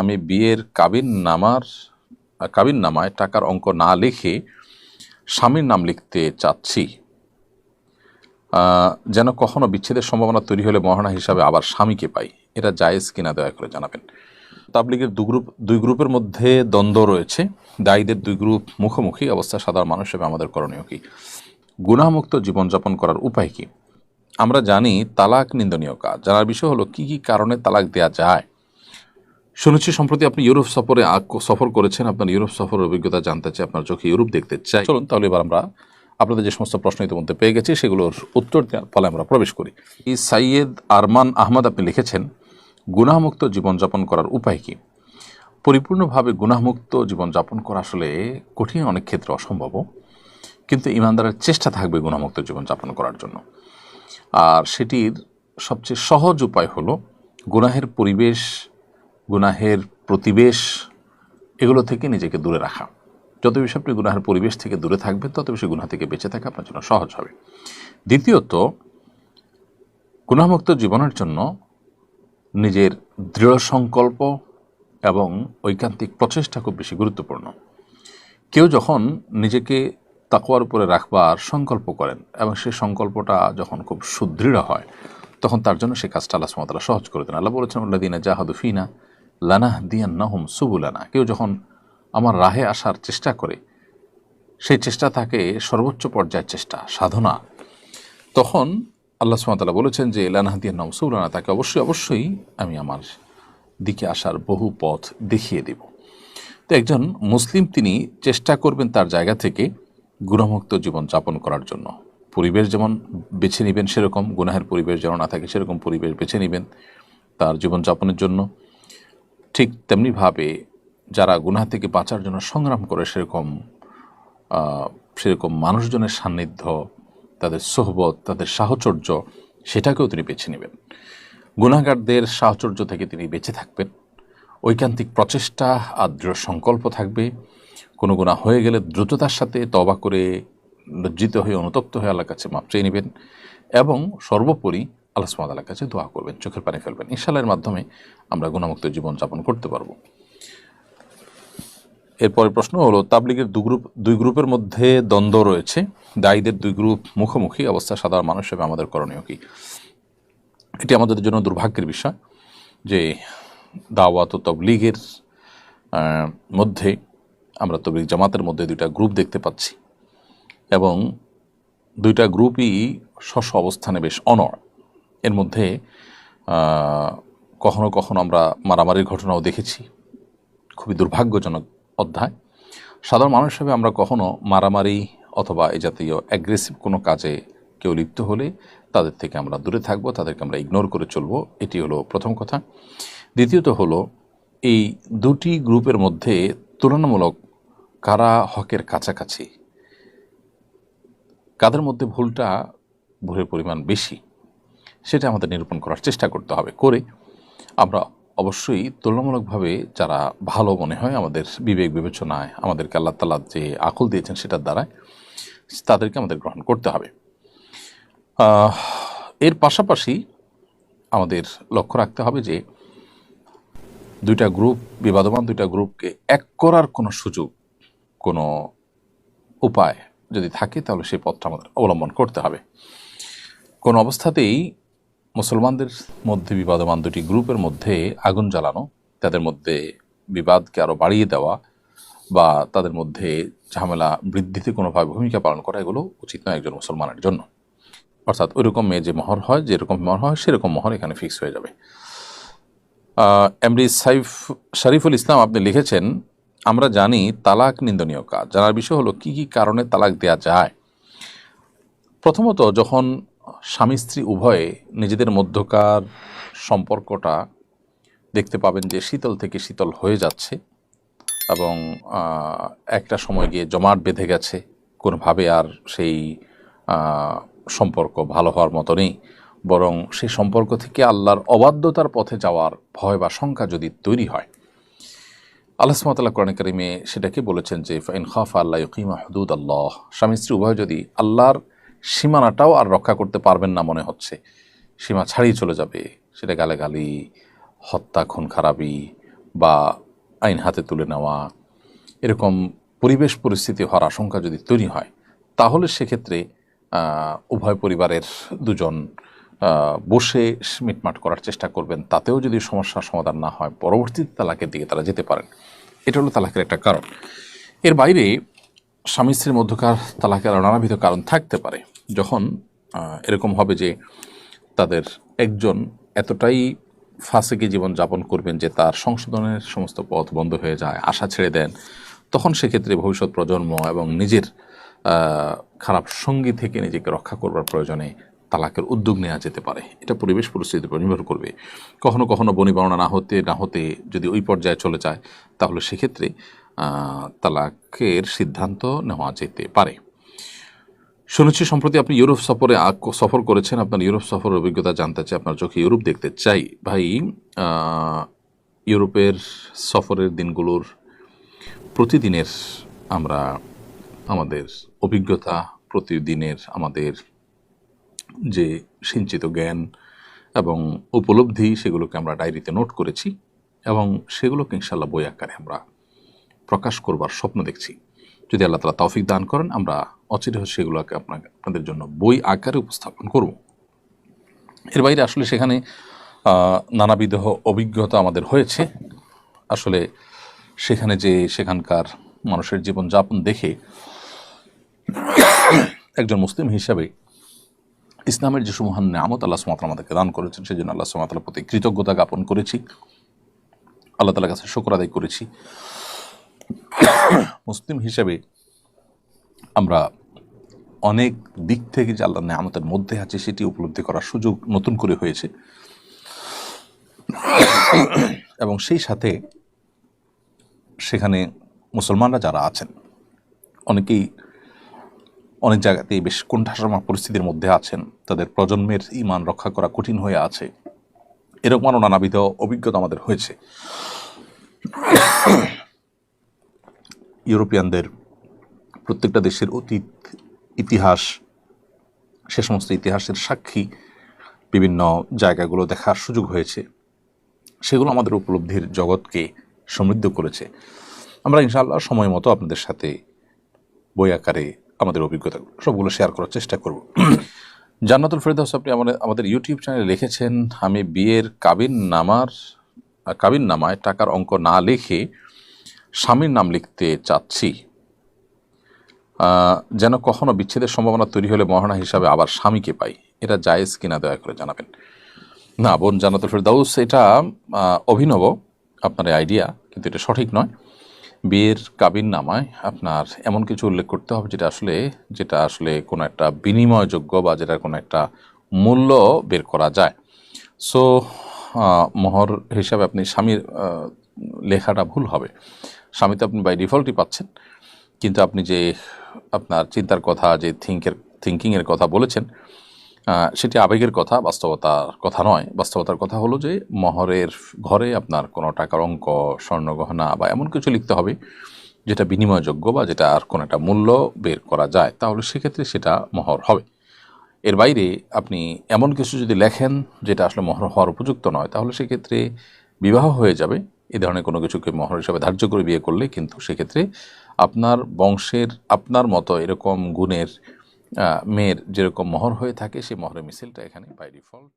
আমি বিয়ের কাবিন নামার, কাবিন নামায় টাকার অঙ্ক না লিখে স্বামীর নাম লিখতে চাচ্ছি। যেন কখনো বিচ্ছেদের সম্ভাবনা তৈরি হলে মহানা হিসাবে আবার স্বামীকে পাই। এটা জায়েজ কিনা দয়া করে জানাবেন। তাবলিগের দু গ্রুপ, দুই গ্রুপের মধ্যে দ্বন্দ্ব রয়েছে। দায়ীদের দুই গ্রুপ মুখোমুখি, অবস্থা সাধারণ মানুষ হিসেবে আমাদের করণীয় কি? গুণামুক্ত জীবনযাপন করার উপায় কি? আমরা জানি তালাক নিন্দনীয় কাজ। জানার বিষয় হলো কি কি কারণে তালাক দেয়া যায়? শুনেছি সম্প্রতি আপনি ইউরোপ সফরে সফর করেছেন, আপনার ইউরোপ সফরের অভিজ্ঞতা জানতে চাই, আপনার চোখে ইউরোপ দেখতে চাই। চলুন তাহলে এবার আমরা আপনাদের যে সমস্ত প্রশ্ন ইতিমধ্যে পেয়ে গেছি, সেগুলোর উত্তর দেওয়ার ফলে আমরা প্রবেশ করি। এই সাইয়েদ আরমান আহমদ আপনি লিখেছেন, গুনাহমুক্ত জীবনযাপন করার উপায় কি? পরিপূর্ণভাবে গুনাহমুক্ত জীবনযাপন করা আসলে কঠিন, অনেক ক্ষেত্রে অসম্ভব। কিন্তু ইমানদারের চেষ্টা থাকবে গুণামুক্ত জীবনযাপন করার জন্য। আর সেটির সবচেয়ে সহজ উপায় হলো, গুনাহের পরিবেশ গুনাহের প্রতিবেশ, এগুলো থেকে নিজেকে দূরে রাখা। যত বেশি আপনি গুনাহের পরিবেশ থেকে দূরে থাকবেন, তত বেশি গুনাহ থেকে বেঁচে থাকা আপনার জন্য সহজ হবে। দ্বিতীয়ত, গুনাহমুক্ত জীবনের জন্য নিজের দৃঢ় সংকল্প এবং ঐকান্তিক প্রচেষ্টা খুব বেশি গুরুত্বপূর্ণ। কেউ যখন নিজেকে তাকওয়ার উপরে রাখবার সংকল্প করেন এবং সেই সংকল্পটা যখন খুব সুদৃঢ় হয়, তখন তার জন্য সে কাজটা আল্লাহ সহজ করে দেন। আল্লাহ বলেছেন উল্লাদিনা জাহাদু ফিনা লানাহ দিয়ান নাহুম সুবুলানা। কেউ যখন আমার রাহে আসার চেষ্টা করে, সেই চেষ্টা থাকে সর্বোচ্চ পর্যায়ের চেষ্টা, সাধনা, তখন আল্লাহ সুমতলা বলেছেন যে লানাহ দিয়ান নাহুম সুবুলানা, তাকে অবশ্যই অবশ্যই আমি আমার দিকে আসার বহু পথ দেখিয়ে দেব। তো একজন মুসলিম তিনি চেষ্টা করবেন তার জায়গা থেকে গুণমুক্ত জীবন যাপন করার জন্য। পরিবেশ যেমন বেছে নেবেন সেরকম, গুনাহের পরিবেশ যেন না থাকে, সেরকম পরিবেশ বেছে নেবেন তার জীবনযাপনের জন্য। ঠিক তেমনিভাবে যারা গুনাহ থেকে বাঁচার জন্য সংগ্রাম করে সেরকম সেরকম মানুষজনের সান্নিধ্য, তাদের সোহবত, তাদের সাহচর্য, সেটাকেও তিনি বেছে নেবেন। গুণাগারদের সাহচর্য থেকে তিনি বেঁচে থাকবেন। ঐকান্তিক প্রচেষ্টা আর দৃঢ় সংকল্প থাকবে। কোনো গুণা হয়ে গেলে দ্রুততার সাথে তবা করে লজ্জিত হয়ে অনুতপ্ত হয়ে আল্লাহর কাছে মাপ চেয়ে নেবেন। এবং সর্বোপরি আল্লাহ সুমাতার কাছে দোয়া করবেন, চোখের পানি ফেলবেন। ইনশাল্লাহের মাধ্যমে আমরা গুণামুক্ত জীবন যাপন করতে পারব। এরপরে প্রশ্ন হলো, তাবলিগের দু গ্রুপ, দুই গ্রুপের মধ্যে দ্বন্দ্ব রয়েছে। দায়ীদের দুই গ্রুপ মুখোমুখি, অবস্থা সাধারণ মানুষ হিসেবে আমাদের করণীয় কি? এটি আমাদের জন্য দুর্ভাগ্যের বিষয় যে দাওয়াত ও তবলিগের মধ্যে আমরা তবলিগ জামাতের মধ্যে দুইটা গ্রুপ দেখতে পাচ্ছি এবং দুইটা গ্রুপই স্ব অবস্থানে বেশ অনড়। এর মধ্যে কখনো কখনো আমরা মারামারির ঘটনাও দেখেছি। খুবই দুর্ভাগ্যজনক অধ্যায়। সাধারণ মানুষ হিসেবে আমরা কখনো মারামারি অথবা এ জাতীয় অ্যাগ্রেসিভ কোনো কাজে কেউ লিপ্ত হলে তাদের থেকে আমরা দূরে থাকব, তাদেরকে আমরা ইগনোর করে চলবো, এটি হলো প্রথম কথা। দ্বিতীয়ত হলো, এই দুটি গ্রুপের মধ্যে তুলনামূলক কারা হকের কাছাকাছি? কাদের মধ্যে ভুলটা ভুলের পরিমাণ বেশি? সেটা আমাদের নিরূপণ করার চেষ্টা করতে হবে করে আমরা অবশ্যই তুলনামূলকভাবে যারা ভালো মনে হয় আমাদের বিবেক বিবেচনায় আমাদেরকে আল্লাহ তালা যে আকল দিয়েছেন সেটার দ্বারায় তাদেরকে আমাদের গ্রহণ করতে হবে। এর পাশাপাশি আমাদের লক্ষ্য রাখতে হবে যে দুইটা গ্রুপ, বিবাদমান দুইটা গ্রুপকে এক করার কোনো সুযোগ, কোনো উপায় যদি থাকে তাহলে সেই পথটা আমাদের অবলম্বন করতে হবে। কোন অবস্থাতেই মুসলমানদের মধ্যে বিবাদমান দুটি গ্রুপের মধ্যে আগুন জ্বালানো, তাদের মধ্যে বিবাদকে আরও বাড়িয়ে দেওয়া বা তাদের মধ্যে ঝামেলা বৃদ্ধিতে কোনোভাবে ভূমিকা পালন করা, এগুলো উচিত নয় একজন মুসলমানের জন্য। অর্থাৎ ওইরকম মেয়ে যে মহর হয়, যেরকম মহর হয়, সেরকম মহর এখানে ফিক্স হয়ে যাবে। এমরি সাইফ শরীফুল ইসলাম আপনি লিখেছেন, আমরা জানি তালাক নিন্দনীয় কাজ। জানার বিষয় হলো কি কি কারণে তালাক দেয়া যায়? প্রথমত, যখন স্বামী স্ত্রী উভয়ে নিজেদের মধ্যকার সম্পর্কটা দেখতে পাবেন যে শীতল থেকে শীতল হয়ে যাচ্ছে এবং একটা সময় গিয়ে জমাট বেঁধে গেছে। কোনোভাবে আর সেই সম্পর্ক ভালো হওয়ার মতো নেই। বরং সেই সম্পর্ক থেকে আল্লাহর অবাধ্যতার পথে যাওয়ার ভয় বা শঙ্কা যদি তৈরি হয়, আল্লাহ সুমতাল্লাহ কোরআন কারিমে সেটাকে বলেছেন যে ফাইন খাফ আল্লাহ ইকিমা হদুদ আল্লাহ স্বামী স্ত্রী উভয় যদি আল্লাহর সীমানাটাও আর রক্ষা করতে পারবেন না মনে হচ্ছে। সীমা ছাড়িয়ে চলে যাবে। সেটা গালাগালি, হত্যা খুন খারাপি বা আইন হাতে তুলে নেওয়া। এরকম পরিবেশ পরিস্থিতি হওয়ার আশঙ্কা যদি তৈরি হয়, তাহলে সেক্ষেত্রে উভয় পরিবারের দুজন বসে মিটমাট করার চেষ্টা করবেন। তাতেও যদি সমস্যার সমাধান না হয় পরবর্তীতে তালাকের দিকে তারা যেতে পারেন। এটা হলো তালাকের একটা কারণ। এর বাইরে স্বামী স্ত্রীর মধ্যকার তালাকের নানাবিধ কারণ থাকতে পারে। যখন এরকম হবে যে তাদের একজন এতটাই ফাঁসেকে জীবন যাপন করবেন যে তার সংশোধনের সমস্ত পথ বন্ধ হয়ে যায়, আশা ছেড়ে দেন, তখন সেক্ষেত্রে ভবিষ্যৎ প্রজন্ম এবং নিজের খারাপ সঙ্গী থেকে নিজেকে রক্ষা করবার প্রয়োজনে তালাকের উদ্যোগ নেওয়া যেতে পারে। এটা পরিবেশ পরিস্থিতির উপর নির্ভর করবে। কখনো কখনো বনিবর্ণনা না হতে না হতে যদি ওই পর্যায়ে চলে যায়, তাহলে সেক্ষেত্রে তালাকের সিদ্ধান্ত নেওয়া যেতে পারে। শুনেছি, সম্প্রতি আপনি ইউরোপ সফরে সফর করেছেন। আপনার ইউরোপ সফরের অভিজ্ঞতা জানতে চাই, আপনার চোখে ইউরোপ দেখতে চাই। ভাই ইউরোপের সফরের দিনগুলোর প্রতিদিনের আমরা, আমাদের অভিজ্ঞতা, প্রতিদিনের আমাদের যে সিঞ্চিত জ্ঞান এবং উপলব্ধি, সেগুলোকে আমরা ডায়েরিতে নোট করেছি এবং সেগুলোকে ইনশাল্লাহ বই আকারে আমরা প্রকাশ করবার স্বপ্ন দেখছি। যদি আল্লাহ তালা তৌফিক দান করেন, আমরা অচিরে সেগুলোকে আপনাকে, আপনাদের জন্য বই আকারে উপস্থাপন করব। এর বাইরে আসলে সেখানে নানাবিধ অভিজ্ঞতা আমাদের হয়েছে। আসলে সেখানে যে সেখানকার মানুষের জীবনযাপন দেখে একজন মুসলিম হিসাবে ইসলামের যে সুমহান নামত আল্লাহ সুমাত্রা আমাদেরকে দান করেছেন, সেই জন্য আল্লাহ সুমাতার প্রতি কৃতজ্ঞতা জ্ঞাপন করেছি। আল্লাহ তালার কাছে শুক্র আদায় করেছি। মুসলিম হিসেবে আমরা অনেক দিক থেকে যে আল্লাহ নামতের মধ্যে আছে, সেটি উপলব্ধি করার সুযোগ নতুন করে হয়েছে। এবং সেই সাথে সেখানে মুসলমানরা যারা আছেন, অনেকেই অনেক জায়গাতেই বেশ কোণঠাসামা পরিস্থিতির মধ্যে আছেন। তাদের প্রজন্মের ইমান রক্ষা করা কঠিন হয়ে আছে। এরকম আরও নানাবিধ অভিজ্ঞতা আমাদের হয়েছে। ইউরোপিয়ানদের প্রত্যেকটা দেশের অতীত, ইতিহাস, সে সমস্ত ইতিহাসের সাক্ষী বিভিন্ন জায়গাগুলো দেখার সুযোগ হয়েছে। সেগুলো আমাদের উপলব্ধির জগৎকে সমৃদ্ধ করেছে। আমরা ইনশাআল্লাহ সময় মতো আপনাদের সাথে বই আকারে আমাদের অভিজ্ঞতা সবগুলো শেয়ার করার চেষ্টা করব। জান্নাতুল ফেরদাউস আপনি আমাদের আমাদের ইউটিউব চ্যানেলে লিখেছেন, আমি বিয়ের কাবিন নামার কাবিন নামায় টাকার অঙ্ক না লিখে স্বামীর নাম লিখতে চাচ্ছি। যেন কখনো বিচ্ছেদের সম্ভাবনা তৈরি হলে মহারণা হিসাবে আবার স্বামীকে পাই। এটা জায়েজ কিনা দয়া করে জানাবেন। না, বোন জানাতুল ফেরদাউস, এটা অভিনব আপনার আইডিয়া কিন্তু এটা সঠিক নয়। বিয়ের কাবিন নামায় আপনার এমন কিছু উল্লেখ করতে হবে যেটা আসলে যেটা আসলে কোনো একটা বিনিময়যোগ্য বা যেটার কোনো একটা মূল্য বের করা যায়। সো মোহর হিসাবে আপনি স্বামীর লেখাটা ভুল হবে। স্বামী তো আপনি বাই ডিফল্টই পাচ্ছেন। কিন্তু আপনি যে আপনার চিন্তার কথা, যে থিঙ্কের থিঙ্কিংয়ের কথা বলেছেন সেটি আবেগের কথা, বাস্তবতার কথা নয়। বাস্তবতার কথা হলো যে, মহরের ঘরে আপনার কোনো টাকার অঙ্ক স্বর্ণগহনা বা এমন কিছু লিখতে হবে, যেটা বিনিময়যোগ্য বা যেটা আর কোনো একটা মূল্য বের করা যায়। তাহলে সেক্ষেত্রে সেটা মহর হবে। এর বাইরে আপনি এমন কিছু যদি লেখেন, যেটা আসলে মহর হওয়ার উপযুক্ত নয়, তাহলে সেক্ষেত্রে বিবাহ হয়ে যাবে। এ ধরনের কোনো কিছুকে মহর হিসাবে ধার্য করে বিয়ে করলে কিন্তু সেক্ষেত্রে আপনার বংশের, আপনার মতো এরকম গুণের মেয়ের যেরকম মহর হয়ে থাকে, সেই মহরের মিছিলটা এখানে বাই ডিফল্ট